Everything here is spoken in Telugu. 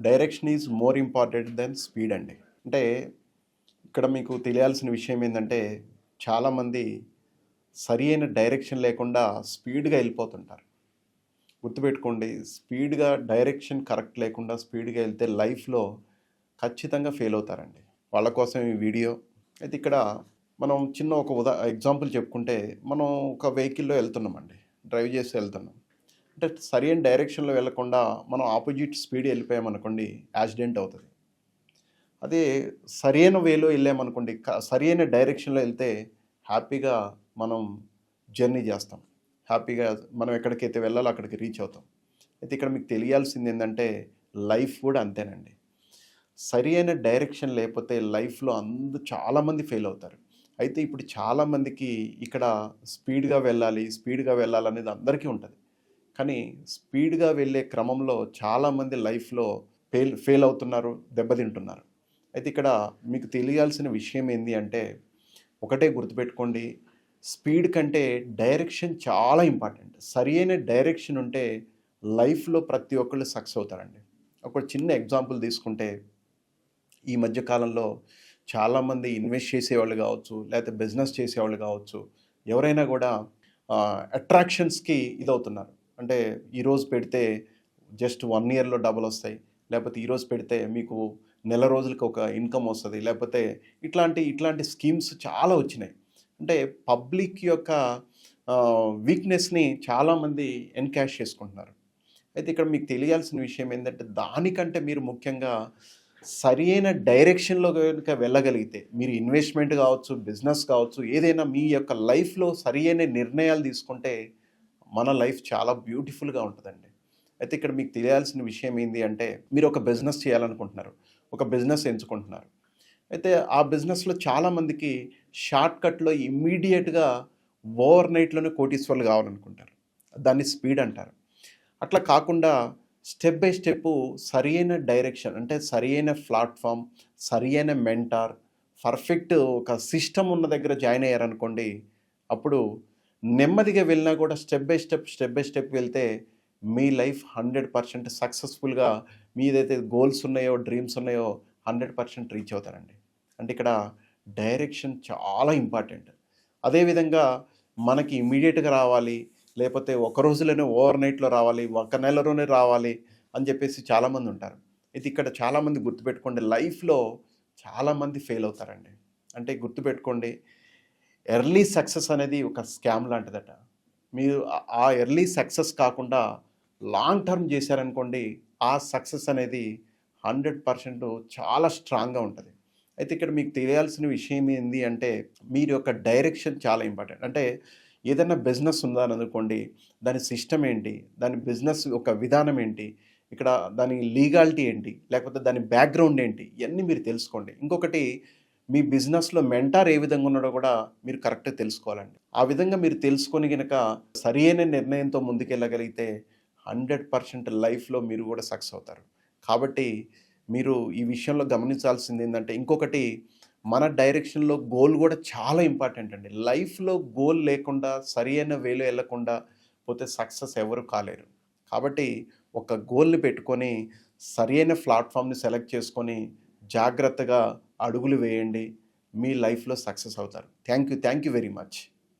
Direction is more important than speed అండి. అంటే ఇక్కడ మీకు తెలియాల్సిన విషయం ఏంటంటే చాలామంది సరి అయిన డైరెక్షన్ లేకుండా స్పీడ్గా వెళ్ళిపోతుంటారు. గుర్తుపెట్టుకోండి స్పీడ్గా డైరెక్షన్ కరెక్ట్ లేకుండా స్పీడ్గా వెళ్తే లైఫ్లో ఖచ్చితంగా ఫెయిల్ అవుతారండి. వాళ్ళ కోసం ఈ వీడియో. అయితే ఇక్కడ మనం చిన్న ఒక ఉదా ఎగ్జాంపుల్ చెప్పుకుంటే మనం ఒక వెహికల్లో వెళ్తున్నామండి. డ్రైవ్ చేసి వెళ్తున్నాం. అంటే సరైన డైరెక్షన్లో వెళ్ళకుండా మనం ఆపోజిట్ స్పీడ్ వెళ్ళిపోయామనుకోండి యాక్సిడెంట్ అవుతుంది. అదే సరైన వేలో వెళ్ళామనుకోండి సరైన డైరెక్షన్లో వెళ్తే హ్యాపీగా మనం జర్నీ చేస్తాం. హ్యాపీగా మనం ఎక్కడికైతే వెళ్ళాలో అక్కడికి రీచ్ అవుతాం. అయితే ఇక్కడ మీకు తెలియాల్సింది ఏంటంటే లైఫ్ కూడా అంతేనండి. సరి అయిన డైరెక్షన్ లేకపోతే లైఫ్లో అందు చాలామంది ఫెయిల్ అవుతారు. అయితే ఇప్పుడు చాలామందికి ఇక్కడ స్పీడ్గా వెళ్ళాలి స్పీడ్గా వెళ్ళాలనేది అందరికీ ఉంటుంది. కానీ స్పీడ్గా వెళ్ళే క్రమంలో చాలామంది లైఫ్లో ఫెయిల్ ఫెయిల్ అవుతున్నారు దెబ్బతింటున్నారు. అయితే ఇక్కడ మీకు తెలియాల్సిన విషయం ఏంటి అంటే ఒకటే గుర్తుపెట్టుకోండి స్పీడ్ కంటే డైరెక్షన్ చాలా ఇంపార్టెంట్. సరి అయిన డైరెక్షన్ ఉంటే లైఫ్లో ప్రతి ఒక్కళ్ళు సక్సెస్ అవుతారండి. ఒక చిన్న ఎగ్జాంపుల్ తీసుకుంటే ఈ మధ్య కాలంలో చాలామంది ఇన్వెస్ట్ చేసేవాళ్ళు కావచ్చు లేకపోతే బిజినెస్ చేసేవాళ్ళు కావచ్చు ఎవరైనా కూడా అట్రాక్షన్స్కి ఇదవుతున్నారు. అంటే ఈరోజు పెడితే జస్ట్ వన్ ఇయర్లో డబుల్ వస్తాయి. లేకపోతే ఈరోజు పెడితే మీకు నెల రోజులకి ఒక ఇన్కమ్ వస్తుంది. లేకపోతే ఇట్లాంటి ఇట్లాంటి స్కీమ్స్ చాలా వచ్చినాయి. అంటే పబ్లిక్ యొక్క వీక్నెస్ని చాలామంది ఎన్కాష్ చేసుకుంటున్నారు. అయితే ఇక్కడ మీకు తెలియాల్సిన విషయం ఏంటంటే దానికంటే మీరు ముఖ్యంగా సరి అయిన డైరెక్షన్లో కనుక వెళ్ళగలిగితే మీరు ఇన్వెస్ట్మెంట్ కావచ్చు బిజినెస్ కావచ్చు ఏదైనా మీ యొక్క లైఫ్లో సరి అయిన నిర్ణయాలు తీసుకుంటే మన లైఫ్ చాలా బ్యూటిఫుల్గా ఉంటుందండి. అయితే ఇక్కడ మీకు తెలియాల్సిన విషయం ఏంటి అంటే మీరు ఒక బిజినెస్ చేయాలనుకుంటున్నారు. ఒక బిజినెస్ ఎంచుకుంటున్నారు. అయితే ఆ బిజినెస్లో చాలామందికి షార్ట్ కట్లో ఇమ్మీడియట్గా ఓవర్ నైట్లోనే కోటీశ్వర్లు కావాలనుకుంటారు. దాన్ని స్పీడ్ అంటారు. అట్లా కాకుండా స్టెప్ బై స్టెప్ సరి అయిన డైరెక్షన్ అంటే సరి అయిన ప్లాట్ఫామ్ సరి అయిన మెంటార్ పర్ఫెక్ట్ ఒక సిస్టమ్ ఉన్న దగ్గర జాయిన్ అయ్యారనుకోండి అప్పుడు నెమ్మదిగా వెళ్ళినా కూడా step by step step by step వెళ్తే మీ లైఫ్ హండ్రెడ్ పర్సెంట్ సక్సెస్ఫుల్గా మీదైతే గోల్స్ ఉన్నాయో డ్రీమ్స్ ఉన్నాయో హండ్రెడ్ పర్సెంట్ రీచ్ అవుతారండి. అంటే ఇక్కడ డైరెక్షన్ చాలా ఇంపార్టెంట్ అదేవిధంగా మనకి ఇమీడియట్గా రావాలి లేకపోతే ఒక రోజులోనే ఓవర్ నైట్లో రావాలి ఒక నెలలోనే రావాలి అని చెప్పేసి చాలామంది ఉంటారు. ఇది ఇక్కడ చాలామంది గుర్తుపెట్టుకోండి లైఫ్లో చాలామంది ఫెయిల్ అవుతారండి. అంటే గుర్తుపెట్టుకోండి ఎర్లీ సక్సెస్ అనేది ఒక స్కామ్ లాంటిదట. మీరు ఆ- ఎర్లీ సక్సెస్ కాకుండా లాంగ్ టర్మ్ చేశారనుకోండి ఆ సక్సెస్ అనేది హండ్రెడ్ పర్సెంట్ చాలా స్ట్రాంగ్గా ఉంటుంది. అయితే ఇక్కడ మీకు తెలియాల్సిన విషయం ఏంటి అంటే మీరు యొక్క డైరెక్షన్ చాలా ఇంపార్టెంట్. అంటే ఏదైనా బిజినెస్ ఉందని అనుకోండి దాని సిస్టమ్ ఏంటి దాని బిజినెస్ ఒక విధానం ఏంటి ఇక్కడ దాని లీగాలిటీ ఏంటి లేకపోతే దాని బ్యాక్గ్రౌండ్ ఏంటి ఇవన్నీ మీరు తెలుసుకోండి. ఇంకొకటి మీ బిజినెస్లో మెంటార్ ఏ విధంగా ఉన్నాడో కూడా మీరు కరెక్ట్గా తెలుసుకోవాలండి. ఆ విధంగా మీరు తెలుసుకొని కనుక సరియైన నిర్ణయంతో ముందుకెళ్ళగలిగితే హండ్రెడ్ పర్సెంట్ లైఫ్లో మీరు కూడా సక్సెస్ అవుతారు. కాబట్టి మీరు ఈ విషయంలో గమనించాల్సింది ఏంటంటే ఇంకొకటి మన డైరెక్షన్లో గోల్ కూడా చాలా ఇంపార్టెంట్ అండి. లైఫ్లో గోల్ లేకుండా సరైన వేలో వెళ్ళకుండా పోతే సక్సెస్ ఎవరు కాలేరు. కాబట్టి ఒక గోల్ని పెట్టుకొని సరియైన ప్లాట్ఫామ్ని సెలెక్ట్ చేసుకొని జాగ్రత్తగా అడుగులు వేయండి. మీ లైఫ్లో సక్సెస్ అవుతారు. Thank you thank you very much.